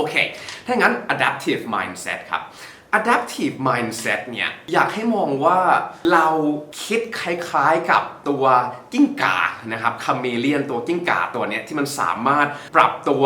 โอเค ถ้างั้น adaptive mindset ครับ adaptive mindset เนี่ยอยากให้มองว่าเราคิดคล้ายๆกับตัวกิ้งก่านะครับคาเมเลียนตัวกิ้งก่าตัวเนี้ยที่มันสามารถปรับตัว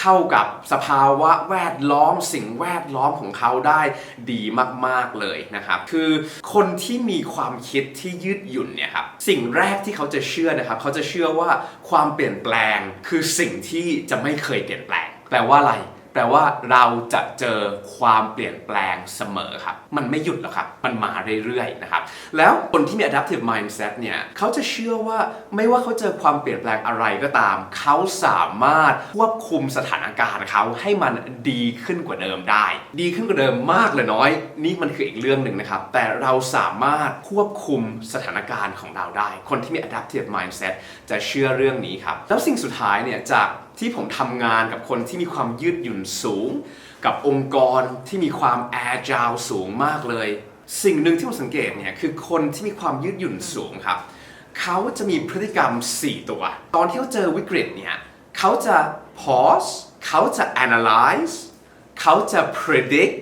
เข้ากับสภาวะแวดล้อมสิ่งแวดล้อมของเขาได้ดีมากๆเลยนะครับคือคนที่มีความคิดที่ยืดหยุ่นเนี่ยครับสิ่งแรกที่เขาจะเชื่อนะครับเขาจะเชื่อว่าความเปลี่ยนแปลงคือสิ่งที่จะไม่เคยเปลี่ยนแปลง แปลว่าอะไร แปลว่าเราจะเจอความเปลี่ยนแปลงเสมอครับ มันไม่หยุดหรอกครับ มันมาเรื่อยๆนะครับ แล้วคนที่มี adaptive mindset เนี่ยเขาจะเชื่อว่าไม่ว่าเขาเจอความเปลี่ยนแปลงอะไรก็ตาม เขาสามารถควบคุมสถานการณ์เขาให้มันดีขึ้นกว่าเดิมได้ ดีขึ้นกว่าเดิมมากหรือน้อย นี่มันคืออีกเรื่องหนึ่งนะครับ แต่เราสามารถควบคุมสถานการณ์ของเราได้ คนที่มี adaptive mindset จะเชื่อเรื่องนี้ครับ แล้วสิ่งสุดท้ายเนี่ยจาก ที่ผมทำงานกับคนที่มีความยืดหยุ่นสูง กับองค์กรที่มีความแอจาวสูงมากเลย สิ่งหนึ่งที่ผมสังเกตเนี่ยคือคนที่มีความยืดหยุ่นสูงครับเขาจะมีพฤติกรรม 4 ตัว ตอนที่เขาเจอวิกฤตเนี่ยเขาจะ pause เขาจะ analyze เขาจะ predict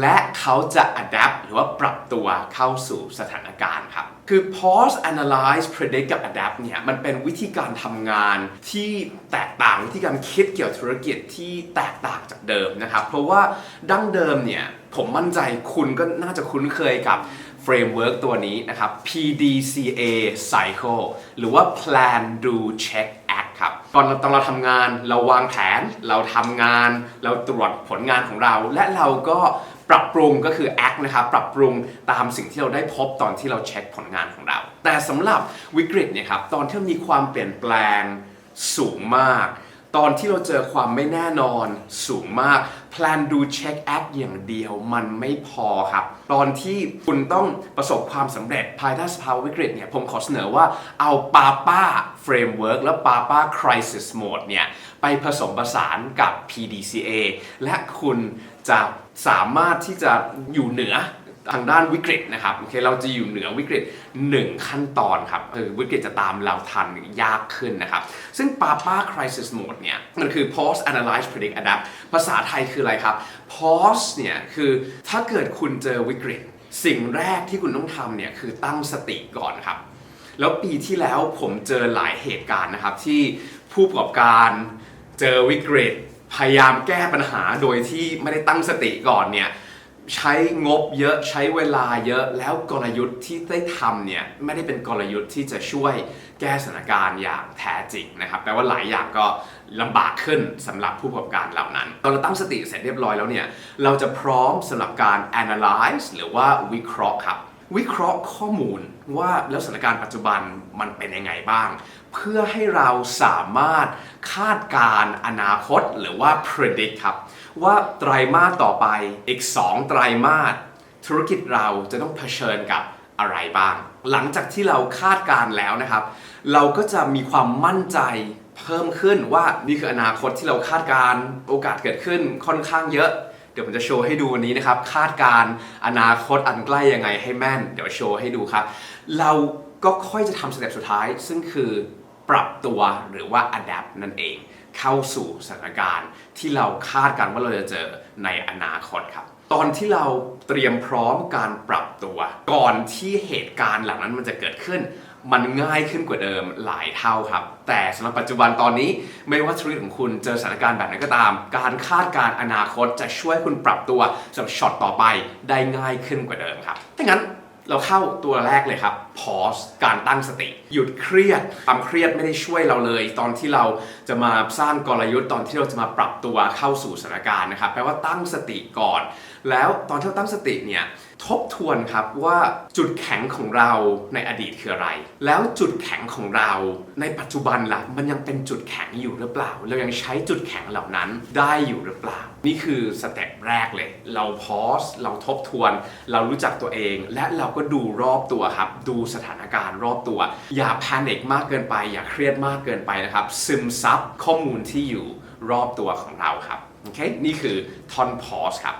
และเขาจะ adapt หรือว่าปรับตัวเข้าสู่สถานการณ์ครับ คือ pause analyze predict กับ adapt เนี่ย มันเป็นวิธีการทำงานที่แตกต่างวิธีการคิดเกี่ยวกับธุรกิจที่แตกต่างจากเดิมนะครับ เพราะว่าดั้งเดิมเนี่ย ผมมั่นใจคุณก็น่าจะคุ้นเคยกับเฟรมเวิร์กตัวนี้นะครับ PDCA cycle หรือว่า plan do check ตอนตอนเราทำงานเราวางแผน เราทำงาน เราตรวจผลงานของเรา และเราก็ปรับปรุงก็คือ act นะครับปรับปรุงตามสิ่งที่เราได้พบตอนที่เราเช็คผลงานของเรา แต่สำหรับวิกฤตเนี่ยครับตอนที่มีความเปลี่ยนแปลงสูงมาก ตอนที่เราเจอความไม่แน่นอนสูงมาก plan do check act อย่างเดียวมันไม่พอครับ ตอนที่คุณต้องประสบความสำเร็จภายใต้สภาวะวิกฤตเนี่ย ผมขอเสนอว่าเอา PAPA framework และ PAPA crisis mode เนี่ย ไปผสมผสานกับ PDCA และคุณจะสามารถที่จะอยู่เหนือ ทางด้านวิกฤตนะครับโอเคเราจะอยู่เหนือวิกฤต 1 ขั้นตอนครับคือวิกฤตจะตามเราทันยากขึ้นนะครับ ซึ่ง PAPA Crisis Mode เนี่ยมันคือ Pause Analyze Predict Adapt ภาษาไทยคืออะไรครับ Pause เนี่ยคือถ้าเกิดคุณเจอวิกฤต สิ่งแรกที่คุณต้องทำเนี่ยคือตั้งสติก่อนครับ แล้วปีที่แล้วผมเจอหลายเหตุการณ์นะครับ ที่ผู้ประกอบการเจอวิกฤต พยายามแก้ปัญหาโดยที่ไม่ได้ตั้งสติก่อนเนี่ย ใช้งบเยอะใช้เวลาเยอะแล้วกลยุทธ์ที่ได้ทำเนี่ยไม่ได้เป็นกลยุทธ์ที่จะช่วยแก้สถานการณ์อย่างแท้จริงนะครับแปลว่าหลายอย่างก็ลำบากขึ้นสำหรับผู้ประกอบการเหล่านั้นตอนเราตั้งสติเสร็จเรียบร้อยแล้วเนี่ยเราจะพร้อมสำหรับการ analyze หรือว่าวิเคราะห์ครับวิเคราะห์ข้อมูลว่าแล้วสถานการณ์ปัจจุบันมันเป็นยังไงบ้าง เพื่อให้เราสามารถคาดการณ์อนาคตหรือว่า predict ครับ ว่าไตรมาสต่อไปอีก 2 ไตรมาสธุรกิจเราจะต้องเผชิญกับอะไรบ้าง หลังจากที่เราคาดการ์แล้วนะครับ เราก็จะมีความมั่นใจเพิ่มขึ้นว่านี่คืออนาคตที่เราคาดการโอกาสเกิดขึ้นค่อนข้างเยอะ เดี๋ยวผมจะโชว์ให้ดูวันนี้นะครับ คาดการอนาคตอันใกล้ยังไงให้แม่น เดี๋ยวโชว์ให้ดูครับ เราก็ค่อยจะทำสเต็ปสุดท้าย ซึ่งคือปรับตัวหรือว่า adapt นั่นเอง เข้าสู่สถานการณ์ ที่เราคาดกันว่าเราจะเจอในอนาคตครับ ตอนที่เราเตรียมพร้อมการปรับตัว ก่อนที่เหตุการณ์เหล่านั้นมันจะเกิดขึ้น มันง่ายขึ้นกว่าเดิมหลายเท่าครับ แต่สำหรับปัจจุบันตอนนี้ไม่ว่าธุรกิจของคุณเจอสถานการณ์แบบไหนก็ตาม การคาดการณ์อนาคตจะช่วยคุณปรับตัวสำหรับช็อตต่อไปได้ง่ายขึ้นกว่าเดิมครับถ้างั้น เราเข้าตัวแรกเลยครับ pause การตั้งสติ หยุดเครียด ความเครียดไม่ได้ช่วยเราเลย ตอนที่เราจะมาสร้างกลยุทธ์ตอนที่เราจะมาปรับตัวเข้าสู่สถานการณ์นะครับ แปลว่าตั้งสติก่อน แล้วตอนที่เราตั้งสติเนี่ยทบทวนครับว่าจุดแข็งของเราในอดีตคืออะไร แล้วจุดแข็งของเราในปัจจุบันล่ะมันยังเป็นจุดแข็งอยู่หรือเปล่า เรายังใช้จุดแข็งเหล่านั้นได้อยู่หรือเปล่า นี่คือสเต็ปแรกเลย เราพอสเราทบทวน เรารู้จักตัวเอง และเราก็ดูรอบตัวครับ ดูสถานการณ์รอบตัว อย่าแพนิคมากเกินไป อย่าเครียดมากเกินไปนะครับ ซึมซับข้อมูลที่อยู่รอบตัวของเราครับ โอเค นี่คือทอนพอสครับ